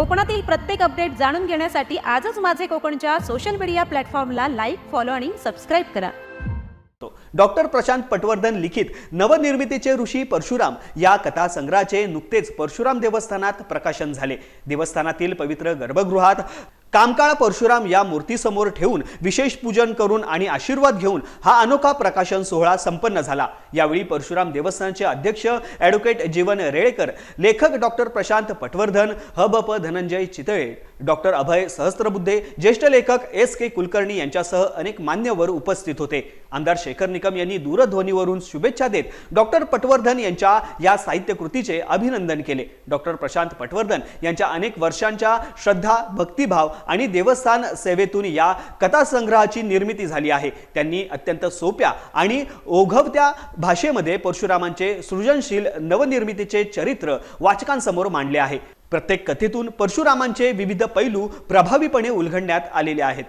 कोकणातील प्रत्येक अपडेट जाणून घेण्यासाठी आजच माझे कोकणच्या सोशल मीडिया प्लॅटफॉर्मला लाईक फॉलो आणि सबस्क्राईब करा. डॉक्टर प्रशांत पटवर्धन लिखित नवनिर्मितीचे ऋषी परशुराम या कथासंग्रहाचे नुकतेच परशुराम देवस्थानात प्रकाशन झाले. देवस्थानातील पवित्र गर्भगृहात कामकाळ परशुराम या मूर्तीसमोर ठेवून विशेष पूजन करून आणि आशीर्वाद घेऊन हा अनोखा प्रकाशन सोहळा संपन्न झाला. यावेळी परशुराम देवस्थानचे अध्यक्ष ॲडव्होकेट जीवन रेळेकर लेखक डॉक्टर प्रशांत पटवर्धन हबप धनंजय चितळे डॉक्टर अभय सहस्त्रबुद्धे ज्येष्ठ लेखक एस के कुलकर्णी यांच्यासह अनेक मान्यवर उपस्थित होते. आमदार शेखर निकम यांनी दूरध्वनीवरून शुभेच्छा देत डॉक्टर पटवर्धन यांच्या या साहित्यकृतीचे अभिनंदन केले. डॉक्टर प्रशांत पटवर्धन यांच्या अनेक वर्षांच्या श्रद्धा भक्तिभाव आणि देवस्थान सेवेतून या कथासंग्रहाची निर्मिती झाली आहे. त्यांनी अत्यंत सोप्या आणि ओघवत्या भाषेमध्ये परशुरामांचे सृजनशील नवनिर्मितीचे चरित्र वाचकांसमोर मांडले आहे. प्रत्येक कथेतून परशुरामांचे विविध पैलू प्रभावीपणे उलगडण्यात आलेले आहेत.